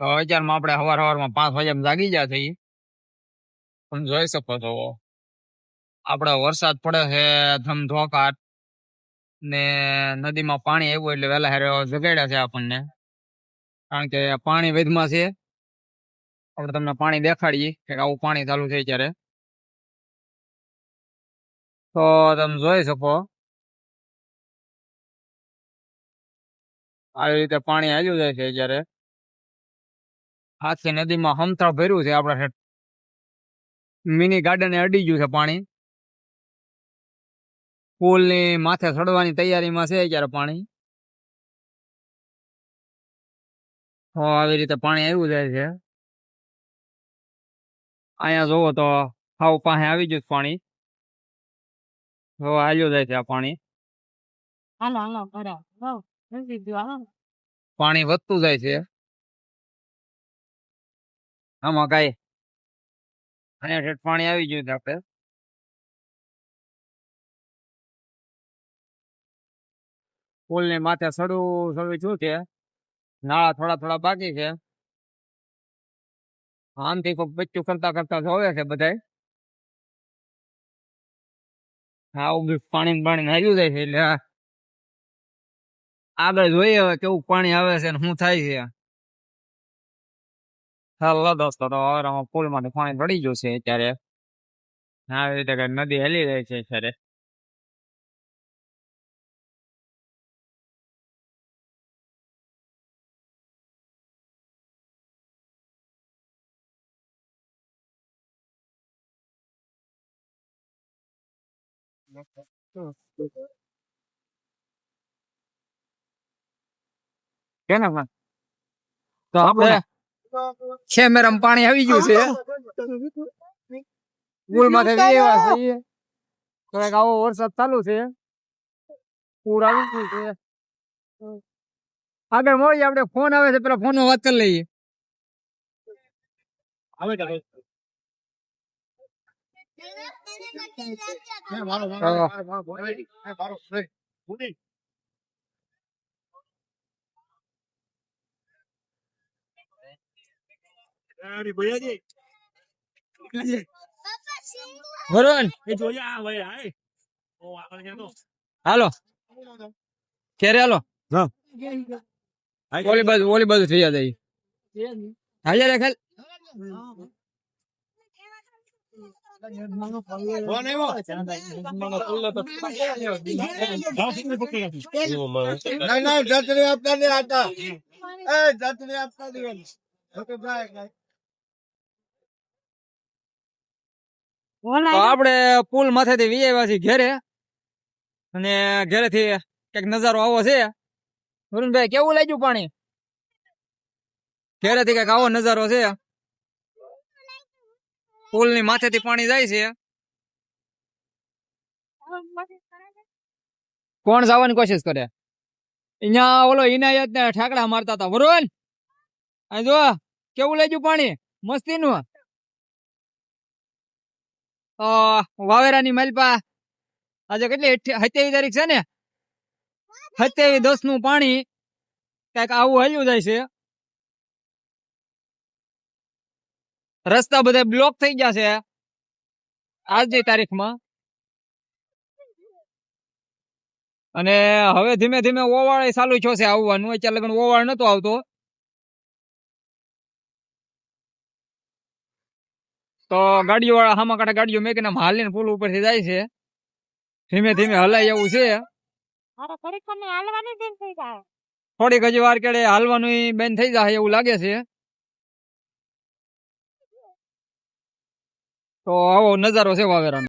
તો અત્યારમાં આપણે સવાર સવારમાં પાંચ વાગ્યા જાગી ગયા છીએ. તમે જોઈ શકો છો. આપણે વરસાદ પડે છે, ધમધોકાટ ને નદીમાં પાણી આવ્યું એટલે વહેલા હારે જગાડ્યા છે આપણને. કારણ કે પાણી વેધમાં છે. આપણે તમને પાણી દેખાડીએ કે આવું પાણી ચાલુ છે ત્યારે તો તમે જોઈ શકો. આવી રીતે પાણી હાલ્યું જાય છે જ્યારે આખી નદીમાં હમથળ ભર્યું છે આપણા મિની ગાર્ડને અડી ગયું છે પાણી. પુલની માથે ચડવાની તૈયારીમાં છે અત્યારે પાણી. આવી રીતે પાણી આવ્યું જાય છે. અહીંયા જોવો તો હાવ પાસે આવી ગયું પાણી. હવે હાલ્યું જાય છે આ પાણી. હાલો હાલો, બરાબર પાણી વધતું જાય છે. આમાં કઈ અહીંયા પાણી આવી ગયું છે આપણે પુલની માથે સડું સડું શું છે? નાળા થોડા થોડા બાકી છે. આમથી કોઈક બચ્ચું કરતા કરતા જોવે છે બધાય. આવું બી પાણી પાણી નાયું જાય છે એટલે આગળ જોઈએ હવે કેવું પાણી આવે છે ને શું થાય છે. હાલો દોસ્તો, તો હવે પુલમાંથી પાણી પડી ગયું છે અત્યારે. આવી રીતે કઈ નદી હેલી રહી છે અત્યારે. તો આપણે કેમેરામાં પાણી આવી ગયું છે માથે થોડાક આવો વરસાદ ચાલુ છે પૂર આવી ગયું છે આગળ મળીએ આપણે ફોન આવે છે પેલા ફોન વાત કરી લઈએ વરુણ. હાલો. ક્યારે હાલો? ઓલી બાજુ ઓલી બાજુ થઈ જાય હાજર ખાલ નહીં નહીં જતરી આપતા નહીં આતા એ જતરી આપતા નહીં ઓકે બાય તો આપણે પુલ માથેથી વી છીએ ઘેરે. અને ઘેરેથી કંઈક નજારો આવો છે. વરુણભાઈ કેવું લાગ્યું પાણી? ઘેરેથી કંઈક આવો નજારો છે. પુલની માથેથી પાણી જાય છે. કોણ જવાની કોશિશ કરે? અહીંયા ઓલો ઇનાયત ને ઠાકડા મારતા હતા. વરુણ જો કેવું લાગ્યું પાણી? મસ્તી નું વાવેરાની માલપા. આજે કેટલી સત્યાવીસ તારીખ છે ને? સત્યાવીસ દસનું પાણી કંઈક આવું હલ્યું જાય છે. રસ્તા બધા બ્લોક થઈ ગયા છે આજની તારીખમાં. અને હવે ધીમે ધીમે ઓવાળ ચાલુ થયો છે આવવાનું. અત્યારે લગન ઓવાળ નતો આવતો. તો ગાડીઓ વાળા હામા કાંઠે ગાડીઓ મેકીને હાલીને પુલ ઉપરથી જાય છે. ધીમે ધીમે હલાય એવું છે. થોડીક હજી વાર કેડે હાલવાનું બેન થઈ જાય એવું લાગે છે. તો આવો નજારો છે વાવેરાનો.